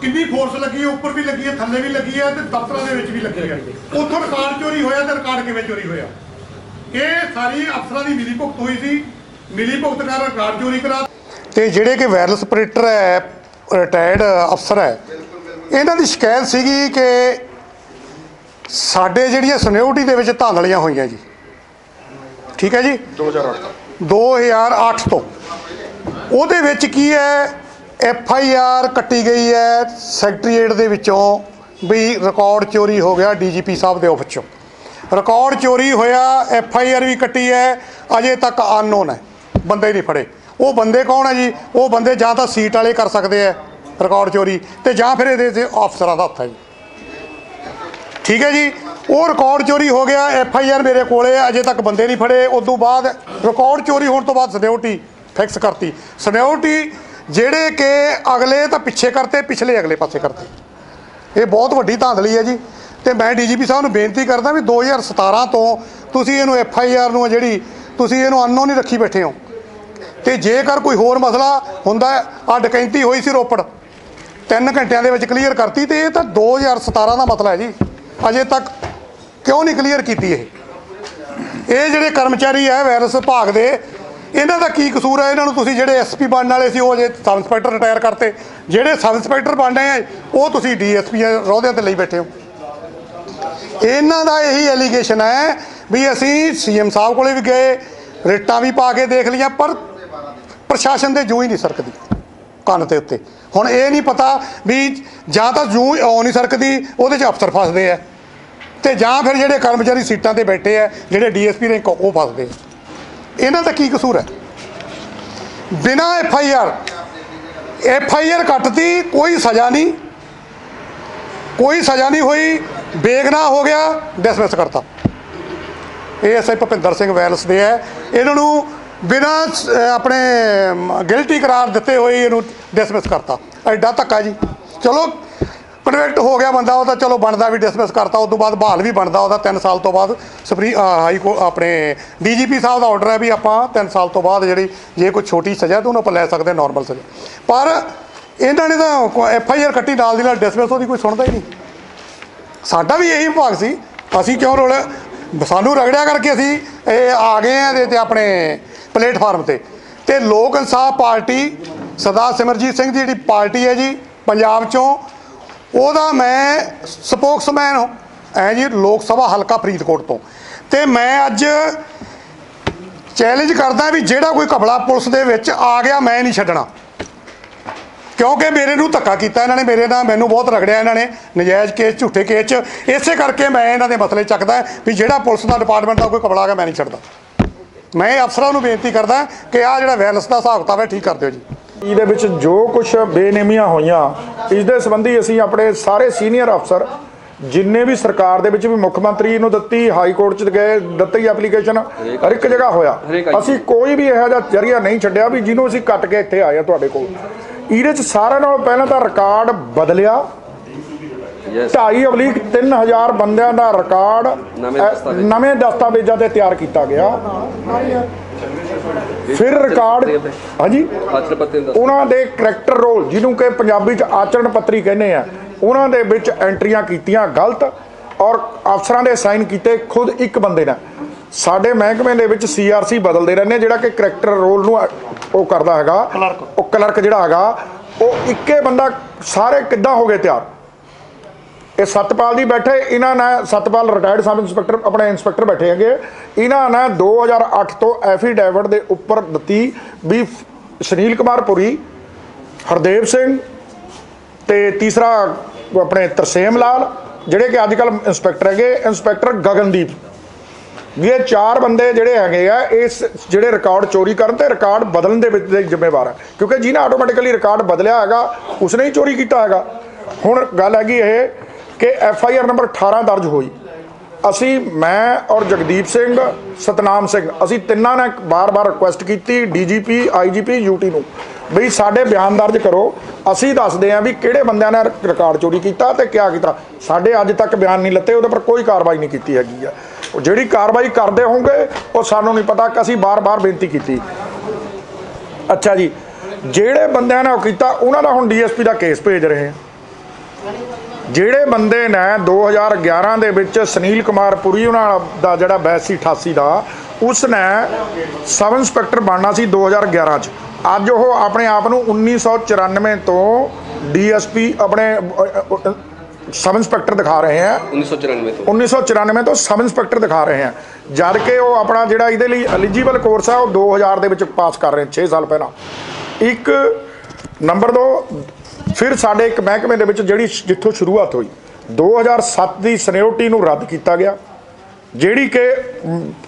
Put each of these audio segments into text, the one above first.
ਕਿੰਨੀ ਫੋਰਸ ਲੱਗੀ ਹੈ? ਉੱਪਰ ਵੀ ਲੱਗੀ ਹੈ ਥੱਲੇ ਵੀ ਲੱਗੀ ਹੈ ਤੇ ਦਫ਼ਤਰਾਂ ਦੇ ਵਿੱਚ ਵੀ ਲੱਗੀ ਹੈ। ਉੱਥੋਂ ਰਿਕਾਰਡ ਚੋਰੀ ਹੋਇਆ ਤੇ ਰਿਕਾਰਡ ਕਿਵੇਂ ਚੋਰੀ ਹੋਇਆ? ਇਹ ਸਾਰੀ ਅਫਸਰਾਂ ਦੀ ਮਿਲੀ ਭੁਗਤ ਹੋਈ ਸੀ। ਮਿਲੀ ਭੁਗਤ ਕਰ ਰਿਕਾਰਡ ਚੋਰੀ ਕਰਾ ਤੇ ਜਿਹੜੇ ਕਿ ਵਾਇਰਲੈਸ ਆਪਰੇਟਰ ਹੈ ਰਿਟਾਇਰਡ ਅਫਸਰ ਹੈ ਇਹਨਾਂ ਦੀ ਸ਼ਿਕਾਇਤ ਸੀਗੀ ਕਿ ਸਾਡੇ ਜਿਹੜੀਆਂ ਸਿਕਿਉਰਿਟੀ ਦੇ ਵਿੱਚ ਧਾਂਦਲੀਆਂ ਹੋਈਆਂ ਜੀ। ਠੀਕ ਹੈ ਜੀ? 2008 2008 ਤੋਂ। ਉਹਦੇ ਵਿੱਚ ਕੀ ਹੈ? ਐਫ ਆਈ ਆਰ ਕੱਟੀ ਗਈ ਹੈ ਸੈਕਟਰੀਏਟ ਦੇ ਵਿੱਚੋਂ ਵੀ ਰਿਕਾਰਡ ਚੋਰੀ ਹੋ ਗਿਆ ਡੀਜੀਪੀ ਸਾਹਿਬ ਦੇ ਆਫਿਸ ਚੋਂ। ਰਿਕਾਰਡ ਚੋਰੀ ਹੋਇਆ, ਐਫ ਆਈ ਆਰ ਵੀ ਕੱਟੀ ਹੈ, ਅਜੇ ਤੱਕ ਅਨਨੋਨ ਹੈ। ਬੰਦੇ ਨਹੀਂ ਫੜੇ। ਉਹ ਬੰਦੇ ਕੌਣ ਹੈ ਜੀ? ਉਹ ਬੰਦੇ ਜਾਂ ਤਾਂ ਸੀਟ ਵਾਲੇ ਕਰ ਸਕਦੇ ਆ ਰਿਕਾਰਡ ਚੋਰੀ ਤੇ ਜਾਂ ਫਿਰ ਇਹਦੇ ਤੇ ਅਫਸਰਾਂ ਦਾ ਹੱਥ ਹੈ ਜੀ। ਠੀਕ ਹੈ ਜੀ? ਉਹ ਰਿਕਾਰਡ ਚੋਰੀ ਹੋ ਗਿਆ, ਐਫ ਆਈ ਆਰ ਮੇਰੇ ਕੋਲੇ ਅਜੇ ਤੱਕ ਬੰਦੇ ਨਹੀਂ ਫੜੇ। ਉਸ ਤੋਂ ਬਾਅਦ ਰਿਕਾਰਡ ਚੋਰੀ ਹੋਣ ਤੋਂ ਬਾਅਦ ਸਿਕਿਉਰਿਟੀ ਫਿਕਸ ਕਰਤੀ। ਸਿਕਿਉਰਿਟੀ ਜਿਹੜੇ ਕਿ ਅਗਲੇ ਤਾਂ ਪਿੱਛੇ ਕਰਤੇ, ਪਿਛਲੇ ਅਗਲੇ ਪਾਸੇ ਕਰਤੇ। ਇਹ ਬਹੁਤ ਵੱਡੀ ਧਾਂਦਲੀ ਹੈ ਜੀ। ਤੇ ਮੈਂ ਡੀਜੀਪੀ ਸਾਹਿਬ ਨੂੰ ਬੇਨਤੀ ਕਰਦਾ ਵੀ 2017 ਤੋਂ ਤੁਸੀਂ ਇਹਨੂੰ ਐਫ ਆਈ ਆਰ ਨੂੰ ਜਿਹੜੀ ਤੁਸੀਂ ਇਹਨੂੰ ਅਨਨੋਨ ਨਹੀਂ ਰੱਖੀ ਬੈਠੇ ਹੋ। ਤੇ ਜੇਕਰ ਕੋਈ ਹੋਰ ਮਸਲਾ ਹੁੰਦਾ ਆ ਡਕੈਂਤੀ ਹੋਈ ਸੀ ਰੋਪੜ, ਤਿੰਨ ਘੰਟਿਆਂ ਦੇ ਵਿੱਚ ਕਲੀਅਰ ਕਰਤੀ ਤੇ ਇਹ ਤਾਂ 2017 ਦਾ ਮਸਲਾ ਹੈ ਜੀ। ਅਜੇ ਤੱਕ ਕਿਉਂ ਨਹੀਂ ਕਲੀਅਰ ਕੀਤੀ ਇਹ? ਇਹ ਜਿਹੜੇ ਕਰਮਚਾਰੀ ਹੈ ਵਾਇਰਸ ਵਿਭਾਗ ਦੇ ਇਹਨਾਂ ਦਾ ਕੀ ਕਸੂਰ ਹੈ ਇਹਨਾਂ ਨੂੰ ਤੁਸੀਂ ਜਿਹੜੇ ਐਸਪੀ ਬਣਨ ਵਾਲੇ ਸੀ, ਉਹ ਜੇ ਸਬ ਇੰਸਪੈਕਟਰ ਰਿਟਾਇਰ ਕਰਤੇ। ਜਿਹੜੇ ਸਬ ਇੰਸਪੈਕਟਰ ਬਣ ਰਹੇ ਆ, ਉਹ ਤੁਸੀਂ ਡੀਐਸਪੀ ਰੋਹਦਿਆਂ ਤੇ ਲਈ ਬੈਠੇ ਹੋ। ਇਹਨਾਂ ਦਾ ਇਹੀ ਐਲੀਗੇਸ਼ਨ ਹੈ ਵੀ ਅਸੀਂ ਸੀਐਮ ਸਾਹਿਬ ਕੋਲੇ ਵੀ ਗਏ, ਰਿਟਾਂ ਵੀ ਪਾ ਕੇ ਦੇਖ ਲਈਆਂ, ਪਰ ਪ੍ਰਸ਼ਾਸਨ ਦੇ ਜੂ ਹੀ ਨਹੀਂ ਸਰਕਦੀ, ਕੰਨ ਤੇ ਉੱਤੇ। ਹੁਣ ਇਹ ਨਹੀਂ ਪਤਾ ਵੀ ਜਾਂ ਤਾਂ ਜੂ ਆਉ ਨਹੀਂ ਸਰਕਦੀ, ਉਹਦੇ 'ਚ ਅਫਸਰ ਫਸਦੇ ਆ। ਤੇ ਜਾਂ ਫਿਰ ਜਿਹੜੇ ਕਰਮਚਾਰੀ ਸੀਟਾਂ ਤੇ ਬੈਠੇ ਆ, ਜਿਹੜੇ ਡੀਐਸਪੀ ਰੈਂਕ ਉਹ ਫਸਦੇ ਆ। ਇਹਨਾਂ ਦਾ ਕੀ ਕਸੂਰ ਹੈ? ਬਿਨਾ F I R, F I R ਕੱਟਤੀ, ਕੋਈ ਸਜ਼ਾ ਨਹੀਂ। ਕੋਈ ਸਜ਼ਾ ਨਹੀਂ ਹੋਈ, ਬੇਗਨਾਹ ਹੋ ਗਿਆ ਡਿਸਮਿਸ ਕਰਤਾ। ਇਹ ਐਸਆਈ ਭੁਪਿੰਦਰ ਸਿੰਘ ਵੈਲਸ ਦੇ ਹੈ। ਇਹਨਾਂ ਨੂੰ ਬਿਨਾ ਆਪਣੇ ਗਿਲਟੀ ਕਰਾਰ ਦਿੱਤੇ ਹੋਏ ਇਹਨੂੰ ਡਿਸਮਿਸ ਕਰਤਾ। ਐਡਾ ਧੱਕਾ ਜੀ। ਚਲੋ ਕਨਵੈਕਟ ਹੋ ਗਿਆ ਬੰਦਾ, ਉਹ ਤਾਂ ਚਲੋ ਬਣਦਾ ਵੀ ਡਿਸਮਿਸ ਕਰਤਾ ਉਸ ਤੋਂ ਬਾਅਦ ਬਹਾਲ ਵੀ ਬਣਦਾ ਉਹਦਾ 3 ਸਾਲ ਤੋਂ ਬਾਅਦ। ਸੁਪਰੀ ਹਾਈ ਕੋ ਆਪਣੇ ਡੀਜੀਪੀ ਸਾਹਿਬ ਦਾ ਆਰਡਰ ਹੈ ਵੀ ਆਪਾਂ 3 ਸਾਲ ਤੋਂ ਬਾਅਦ ਜਿਹੜੀ, ਜੇ ਕੋਈ ਛੋਟੀ ਸਜ਼ਾ ਤਾਂ ਉਹਨੂੰ ਆਪਾਂ ਲੈ ਸਕਦੇ ਨਾਰਮਲ ਸਜ਼ਾ। ਪਰ ਇਹਨਾਂ ਨੇ ਤਾਂ ਐਫ ਆਈ ਆਰ ਕੱਟੀ, ਨਾਲ ਦੀ ਨਾਲ ਡਿਸਮਿਸ ਉਹਦੀ ਕੋਈ ਸੁਣਦਾ ਹੀ ਨਹੀਂ। ਸਾਡਾ ਵੀ ਇਹੀ ਵਿਭਾਗ ਸੀ, ਅਸੀਂ ਕਿਉਂ ਰੋਲਿਆ ਸਾਨੂੰ ਰਗੜਿਆ ਕਰਕੇ ਅਸੀਂ ਇਹ ਆ ਗਏ ਆ ਇਹਦੇ ਤੇ ਆਪਣੇ ਪਲੇਟਫਾਰਮ ਤੇ। ਤੇ ਲੋਕ ਇਨਸਾਫ ਪਾਰਟੀ, ਸਰਦਾਰ ਸਿਮਰਜੀਤ ਸਿੰਘ ਦੀ ਜਿਹੜੀ ਪਾਰਟੀ ਹੈ ਜੀ, ਪੰਜਾਬ ਚੋਂ ਉਹਦਾ ਮੈਂ ਸਪੋਕਸਮੈਨ ਐ ਜੀ, ਲੋਕ ਸਭਾ ਹਲਕਾ ਫਰੀਦਕੋਟ ਤੋਂ। ਤੇ ਮੈਂ ਅੱਜ ਚੈਲੰਜ ਕਰਦਾ ਵੀ ਜਿਹੜਾ ਕੋਈ ਘਪਲਾ ਪੁਲਿਸ ਦੇ ਵਿੱਚ ਆ ਗਿਆ, ਮੈਂ ਨਹੀਂ ਛੱਡਣਾ। ਕਿਉਂਕਿ ਮੇਰੇ ਨੂੰ ਧੱਕਾ ਕੀਤਾ ਇਹਨਾਂ ਨੇ, ਮੇਰੇ ਨਾਲ ਮੈਨੂੰ ਬਹੁਤ ਰਗੜਿਆ ਇਹਨਾਂ ਨੇ। ਨਜਾਇਜ਼ ਕੇਸ, ਝੂਠੇ ਕੇਸ 'ਚ। ਇਸੇ ਕਰਕੇ ਮੈਂ ਇਹਨਾਂ ਦੇ ਮਸਲੇ ਚੱਕਦਾ ਵੀ ਜਿਹੜਾ ਪੁਲਿਸ ਦਾ ਡਿਪਾਰਟਮੈਂਟ ਦਾ ਕੋਈ ਕਬਲਾ ਗਿਆ, ਮੈਂ ਨਹੀਂ ਛੱਡਦਾ। ਮੈਂ ਅਫਸਰਾਂ ਨੂੰ ਬੇਨਤੀ ਕਰਦਾ ਕਿ ਆਹ ਜਿਹੜਾ ਵੈਲਸ ਦਾ ਹਿਸਾਬ ਕਿਤਾਬ ਹੈ, ਠੀਕ ਕਰ ਦਿਓ ਜੀ। ਇਹਦੇ ਵਿੱਚ ਜੋ ਕੁਝ ਬੇਨੇਮੀਆਂ ਹੋਈਆਂ ਇਸ ਦੇ ਸੰਬੰਧੀ ਅਸੀਂ ਆਪਣੇ ਸਾਰੇ ਸੀਨੀਅਰ ਅਫਸਰ ਜਿੰਨੇ ਵੀ ਸਰਕਾਰ ਦੇ ਵਿੱਚ ਵੀ ਮੁੱਖ ਮੰਤਰੀ ਨੂੰ ਦਿੱਤੀ ਹਾਈ ਕੋਰਟ ਚ ਗਏ ਦਿੱਤੀ ਐਪਲੀਕੇਸ਼ਨ ਹਰ ਇੱਕ ਜਗ੍ਹਾ ਹੋਇਆ। ਅਸੀਂ ਕੋਈ ਵੀ ਇਹੋ ਜਿਹਾ ਜਰੀਆ ਨਹੀਂ ਛੱਡਿਆ ਵੀ ਜਿਹਨੂੰ ਅਸੀਂ ਕੱਟ ਕੇ ਇੱਥੇ ਆਏ ਆ ਤੁਹਾਡੇ ਕੋਲ। ਇਹਦੇ ਚ ਸਾਰਿਆਂ ਨਾਲੋਂ ਪਹਿਲਾਂ ਤਾਂ ਰਿਕਾਰਡ ਬਦਲਿਆ। ਯੈਸ 2.5 ਅਬਲੀਕ 3000 ਬੰਦਿਆਂ ਦਾ ਰਿਕਾਰਡ। ਨਵੇਂ ਦਸਤਾਵੇਜ਼ਾਂ ਤੇ ਤਿਆਰ ਕੀਤਾ ਗਿਆ। ਫਿਰ ਰਿਕਾਰਡ ਹਾਂਜੀ। ਆਚਰ ਪੱਤੇ ਦਾ ਉਹਨਾਂ ਦੇ ਕਰੈਕਟਰ ਰੋਲ ਜਿਹਨੂੰ ਕਿ ਪੰਜਾਬੀ ਚ ਆਚਰਣ ਪੱਤਰੀ ਕਹਿੰਦੇ ਆ ਉਹਨਾਂ ਦੇ ਵਿੱਚ ਐਂਟਰੀਆਂ ਕੀਤੀਆਂ ਗਲਤ ਔਰ ਅਫਸਰਾਂ ਦੇ ਸਾਈਨ ਕੀਤੇ ਖੁਦ ਇੱਕ ਬੰਦੇ ਨੇ ਸਾਡੇ ਮਹਿਕਮੇ ਦੇ ਵਿੱਚ ਸੀਆਰਸੀ ਬਦਲਦੇ ਰਹਿੰਦੇ ਆ, ਜਿਹੜਾ ਕਿ ਕਰੈਕਟਰ ਰੋਲ ਨੂੰ ਉਹ ਕਰਦਾ ਹੈਗਾ ਉਹ ਕਲਰਕ ਜਿਹੜਾ ਹੈਗਾ ਉਹ ਇੱਕੇ ਬੰਦਾ ਸਾਰੇ ਕਿੱਦਾਂ ਹੋ ਗਏ ਤਿਆਰ? ਇਹ ਸਤਪਾਲ ਜੀ ਬੈਠੇ, ਇਹਨਾਂ ਨੇ ਸਤਪਾਲ ਰਿਟਾਇਰਡ ਸਬ ਇੰਸਪੈਕਟਰ ਆਪਣੇ ਇੰਸਪੈਕਟਰ ਬੈਠੇ ਹੈਗੇ ਇਹਨਾਂ ਨੇ 2008 ਤੋਂ ਐਫੀਡੈਵਿਟ ਦੇ ਉੱਪਰ ਦਿੱਤੀ ਵੀ ਸੁਨੀਲ ਕੁਮਾਰ ਪੁਰੀ, ਹਰਦੇਵ ਸਿੰਘ ਤੇ ਤੀਸਰਾ ਆਪਣੇ ਤਰਸੇਮ ਲਾਲ, ਜਿਹੜੇ ਕਿ ਅੱਜ ਕੱਲ ਇੰਸਪੈਕਟਰ ਹੈਗੇ ਇੰਸਪੈਕਟਰ ਗਗਨਦੀਪ। ਵੀ ਇਹ ਚਾਰ ਬੰਦੇ ਜਿਹੜੇ ਹੈਗੇ ਆ ਇਸ ਜਿਹੜੇ ਰਿਕਾਰਡ ਚੋਰੀ ਕਰਨ ਤੇ ਰਿਕਾਰਡ ਬਦਲਣ ਦੇ ਵਿੱਚ ਦੇ ਜ਼ਿੰਮੇਵਾਰ ਹੈ ਕਿਉਂਕਿ ਜਿਹਨੇ ਆਟੋਮੈਟਿਕਲੀ ਰਿਕਾਰਡ ਬਦਲਿਆ ਹੈਗਾ, ਉਸਨੇ ਹੀ ਚੋਰੀ ਕੀਤਾ ਹੈਗਾ। ਹੁਣ ਗੱਲ ਹੈਗੀ ਇਹ ਕਿ ਐਫ ਆਈ ਆਰ ਨੰਬਰ 18 ਦਰਜ ਹੋਈ। ਅਸੀਂ, ਮੈਂ ਔਰ ਜਗਦੀਪ ਸਿੰਘ, ਸਤਨਾਮ ਸਿੰਘ, ਅਸੀਂ ਤਿੰਨਾਂ ਨੇ ਬਾਰ-ਬਾਰ ਰਿਕੁਐਸਟ ਕੀਤੀ ਡੀਜੀਪੀ ਆਈਜੀਪੀ ਯੂਟੀ ਨੂੰ। ਵੀ ਸਾਡੇ ਬਿਆਨ ਦਰਜ ਕਰੋ। ਅਸੀਂ ਦੱਸਦੇ ਆਂ ਵੀ ਕਿਹੜੇ ਬੰਦਿਆਂ ਨੇ ਰਿਕਾਰਡ ਚੋਰੀ ਕੀਤਾ ਤੇ ਕਿਆ ਕੀਤਾ। ਸਾਡੇ ਅੱਜ ਤੱਕ ਬਿਆਨ ਨਹੀਂ ਲੱਤੇ, ਉਹਦੇ ਪਰ ਕੋਈ ਕਾਰਵਾਈ ਨਹੀਂ ਕੀਤੀ ਹੈਗੀ ਆ। ਜਿਹੜੀ ਕਾਰਵਾਈ ਕਰਦੇ ਹੋਗੇ ਉਹ ਸਾਨੂੰ ਨਹੀਂ ਪਤਾ ਕਿ ਅਸੀਂ ਬਾਰ-ਬਾਰ ਬੇਨਤੀ ਕੀਤੀ। ਅੱਛਾ ਜੀ, ਜਿਹੜੇ ਬੰਦਿਆਂ ਨੇ ਉਹ ਕੀਤਾ, ਉਹਨਾਂ ਦਾ ਹੁਣ ਡੀਐਸਪੀ ਦਾ ਕੇਸ ਭੇਜ ਰਹੇ ਆ ਜਿਹੜੇ ਬੰਦੇ ਨੇ 2011 ਦੇ ਵਿੱਚ ਸੁਨੀਲ ਕੁਮਾਰ ਪੁਰੀ ਉਹਨਾਂ ਦਾ ਜਿਹੜਾ ਬੈਚ ਸੀ 88 ਦਾ ਉਸ ਨੇ ਸਬ ਇੰਸਪੈਕਟਰ ਬਣਨਾ ਸੀ 2011 ਚ। ਅੱਜ ਉਹ ਆਪਣੇ ਆਪ ਨੂੰ 1994 ਤੋਂ ਡੀਐਸਪੀ ਆਪਣੇ ਸਬ ਇੰਸਪੈਕਟਰ ਦਿਖਾ ਰਹੇ ਹੈ 1994 ਤੋਂ। 1994 ਤੋਂ ਸਬ ਇੰਸਪੈਕਟਰ ਦਿਖਾ ਰਹੇ ਹਨ ਜਦ ਕਿ ਉਹ ਆਪਣਾ ਜਿਹੜਾ ਇਹਦੇ ਲਈ ਐਲੀਜੀਬਲ ਕੋਰਸ ਆ ਉਹ 2000 ਦੇ ਵਿੱਚ ਪਾਸ ਕਰ ਰਹੇ 6 ਸਾਲ ਪਹਿਲਾਂ। ਇੱਕ ਨੰਬਰ 2 ਫਿਰ ਸਾਡੇ ਇੱਕ ਮਹਿਕਮੇ ਦੇ ਵਿੱਚ ਜਿਹੜੀ ਜਿੱਥੋਂ ਸ਼ੁਰੂਆਤ ਹੋਈ 2007 ਦੀ ਸਨਿਓਰਟੀ ਨੂੰ ਰੱਦ ਕੀਤਾ ਗਿਆ, ਜਿਹੜੀ ਕਿ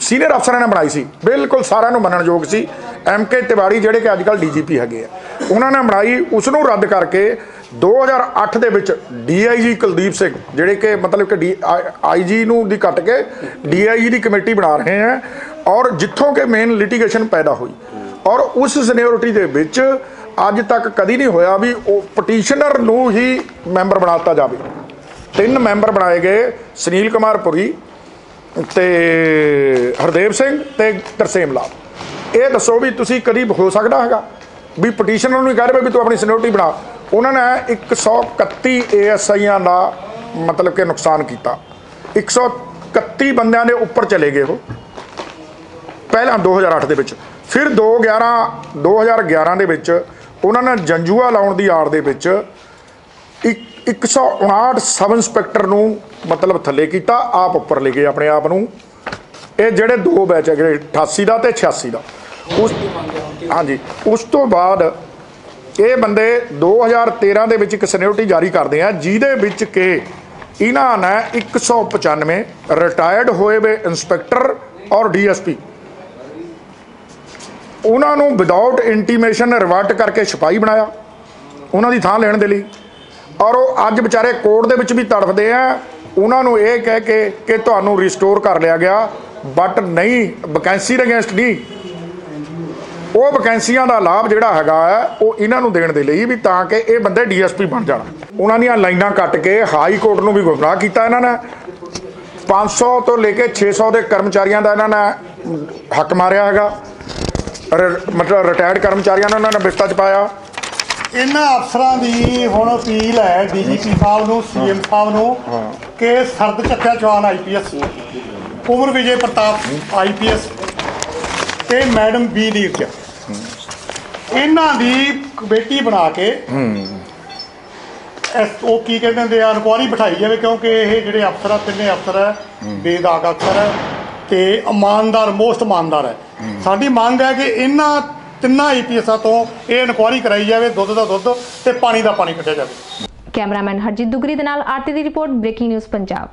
ਸੀਨੀਅਰ ਅਫਸਰਾਂ ਨੇ ਬਣਾਈ ਸੀ, ਬਿਲਕੁਲ ਸਾਰਿਆਂ ਨੂੰ ਮੰਨਣਯੋਗ ਸੀ, ਐਮ ਕੇ ਤਿਵਾੜੀ ਜਿਹੜੇ ਕਿ ਅੱਜ ਕੱਲ੍ਹ ਡੀਜੀਪੀ ਹੈਗੇ ਆ, ਉਹਨਾਂ ਨੇ ਬਣਾਈ, ਉਸ ਨੂੰ ਰੱਦ ਕਰਕੇ 2008 ਦੇ ਵਿੱਚ ਡੀਆਈਜੀ ਕੁਲਦੀਪ ਸਿੰਘ, ਜਿਹੜੇ ਕਿ ਮਤਲਬ ਕਿ ਆਈਜੀ ਨੂੰ ਦੀ ਕੱਟ ਕੇ ਡੀਆਈਜੀ ਦੀ ਕਮੇਟੀ ਬਣਾ ਰਹੇ ਹੈ ਔਰ ਜਿੱਥੋਂ ਕਿ ਮੇਨ ਲਿਟੀਗੇਸ਼ਨ ਪੈਦਾ ਹੋਈ, ਔਰ ਉਸ ਸੀਨੀਅਰਿਟੀ ਦੇ ਵਿੱਚ ਅੱਜ ਤੱਕ ਕਦੀ ਨਹੀਂ ਹੋਇਆ ਵੀ ਉਹ ਪਟੀਸ਼ਨਰ ਨੂੰ ਹੀ ਮੈਂਬਰ ਬਣਾਤਾ ਜਾਵੇ। ਤਿੰਨ ਮੈਂਬਰ ਬਣਾਏ ਗਏ, ਸੁਨੀਲ ਕੁਮਾਰ ਪੁਰੀ ਤੇ ਹਰਦੇਵ ਸਿੰਘ ਤੇ ਤਰਸੇਮ ਲਾਲ। ਇਹ ਦੱਸੋ ਵੀ ਤੁਸੀਂ ਕਦੀ ਹੋ ਸਕਦਾ ਹੈਗਾ ਵੀ ਪਟੀਸ਼ਨਰ ਨੂੰ ਹੀ ਕਹਿ ਰਹੇ ਵੀ ਤੂੰ ਆਪਣੀ ਸੀਨੀਅਰਿਟੀ ਬਣਾ। ਉਹਨਾਂ ਨੇ 131 ਏਐਸਆਈਆਂ ਦਾ ਮਤਲਬ ਕਿ ਨੁਕਸਾਨ ਕੀਤਾ। 131 ਬੰਦਿਆਂ ਦੇ ਉੱਪਰ ਚਲੇ ਗਏ ਉਹ। ਪਹਿਲਾਂ 2008 ਦੇ ਵਿੱਚ। ਫਿਰ 2011 2011 ਦੇ ਵਿੱਚ ਉਹਨਾਂ ਨੇ ਜੰਜੂਆ ਲਾਉਣ ਦੀ ਆੜ ਦੇ ਵਿੱਚ ਇੱਕ 159 ਸਬ ਇੰਸਪੈਕਟਰ ਨੂੰ ਮਤਲਬ ਥੱਲੇ ਕੀਤਾ, ਆਪ ਉੱਪਰ ਲੈ ਗਏ ਆਪਣੇ ਆਪ ਨੂੰ। ਇਹ ਜਿਹੜੇ ਦੋ ਬੈਚ ਹੈਗੇ 88 ਦਾ ਤੇ 86 ਦਾ। ਉਸ ਹਾਂਜੀ, ਉਸ ਤੋਂ ਬਾਅਦ ਇਹ ਬੰਦੇ 2013 ਦੇ ਵਿੱਚ ਇੱਕ ਸਨਿਊਰਟੀ ਜਾਰੀ ਕਰਦੇ ਆ, ਜਿਹਦੇ ਵਿੱਚ ਕਿ ਇਹਨਾਂ ਨੇ 195 ਰਿਟਾਇਰਡ ਹੋਏ ਵੇ ਇੰਸਪੈਕਟਰ ਔਰ ਡੀਐਸਪੀ ਉਹਨਾਂ ਨੂੰ ਵਿਦਆਊਟ ਇੰਟੀਮੇਸ਼ਨ ਰਿਵਰਟ ਕਰਕੇ ਸਿਪਾਹੀ ਬਣਾਇਆ, ਉਹਨਾਂ ਦੀ ਥਾਂ ਲੈਣ ਦੇ ਲਈ। ਔਰ ਉਹ ਅੱਜ ਵਿਚਾਰੇ ਕੋਰਟ ਦੇ ਵਿੱਚ ਵੀ ਤੜਫਦੇ ਆ। ਉਹਨਾਂ ਨੂੰ ਇਹ ਕਹਿ ਕੇ ਕਿ ਤੁਹਾਨੂੰ ਰਿਸਟੋਰ ਕਰ ਲਿਆ ਗਿਆ ਬਟ ਨਹੀਂ ਵੈਕੈਂਸੀ ਦੇ ਅਗੇਂਸਟ ਨਹੀਂ। ਉਹ ਵੈਕੈਂਸੀਆਂ ਦਾ ਲਾਭ ਜਿਹੜਾ ਹੈਗਾ ਹੈ ਉਹ ਇਹਨਾਂ ਨੂੰ ਦੇਣ ਦੇ ਲਈ ਵੀ ਤਾਂ ਕਿ ਇਹ ਬੰਦੇ ਡੀਐਸਪੀ ਬਣ ਜਾਣ। ਉਹਨਾਂ ਦੀਆਂ ਲਾਈਨਾਂ ਕੱਟ ਕੇ ਹਾਈ ਕੋਰਟ ਨੂੰ ਵੀ ਗੁੰਮਰਾਹ ਕੀਤਾ ਇਹਨਾਂ ਨੇ। 500 ਤੋਂ ਲੈ ਕੇ 600 ਦੇ ਕਰਮਚਾਰੀਆਂ ਦਾ ਇਹਨਾਂ ਨੇ ਹੱਕ ਮਾਰਿਆ ਹੈਗਾ। ਮਤਲਬ ਰਿਟਾਇਰਡ ਕਰਮਚਾਰੀਆਂ ਨੂੰ ਇਹਨਾਂ ਨੇ ਬਿਸਤਾ ਚ ਪਾਇਆ। ਇਹਨਾਂ ਅਫਸਰਾਂ ਦੀ ਹੁਣ ਅਪੀਲ ਹੈ ਡੀਜੀਪੀ ਸਾਹਿਬ ਨੂੰ ਸੀਐਮ ਸਾਹਿਬ ਨੂੰ ਕਿ ਸਰਦ ਚੱਕਿਆ ਚੌਹਾਨ ਆਈਪੀਐਸ ਕੁਮਰ ਵਿਜੇ ਪ੍ਰਤਾਪ ਆਈਪੀਐਸ ਤੇ ਮੈਡਮ ਬੀ ਨੀਰਜਾ ਇਹਨਾਂ ਦੀ ਕਮੇਟੀ ਬਣਾ ਕੇ ਐਸ ਉਹ ਕੀ ਕਹਿੰਦੇ ਹੁੰਦੇ ਆ ਇਨਕੁਆਰੀ ਬਿਠਾਈ ਜਾਵੇ ਕਿਉਂਕਿ ਇਹ ਜਿਹੜੇ ਅਫਸਰ ਆ ਤਿੰਨੇ ਅਫਸਰ ਹੈ। ਬੇਦਾਗ ਅਫਸਰ ਹੈ ਤੇ ਇਮਾਨਦਾਰ, ਮੋਸਟ ਇਮਾਨਦਾਰ ਹੈ। ਸਾਡੀ ਮੰਗ ਹੈ ਕਿ ਇਹਨਾਂ ਤਿੰਨਾਂ ਆਈਪੀਐਸਾਂ ਤੋਂ ਇਹ ਇਨਕੁਆਇਰੀ ਕਰਾਈ ਜਾਵੇ, ਦੁੱਧ ਦਾ ਦੁੱਧ ਤੇ ਪਾਣੀ ਦਾ ਪਾਣੀ ਕੱਢਿਆ ਜਾਵੇ। ਕੈਮਰਾਮੈਨ ਹਰਜੀਤ ਦੁਗਰੀ ਦੇ ਨਾਲ ਆਰਤੀ ਦੀ ਰਿਪੋਰਟ, ਬ੍ਰੇਕਿੰਗ ਨਿਊਜ਼ ਪੰਜਾਬ।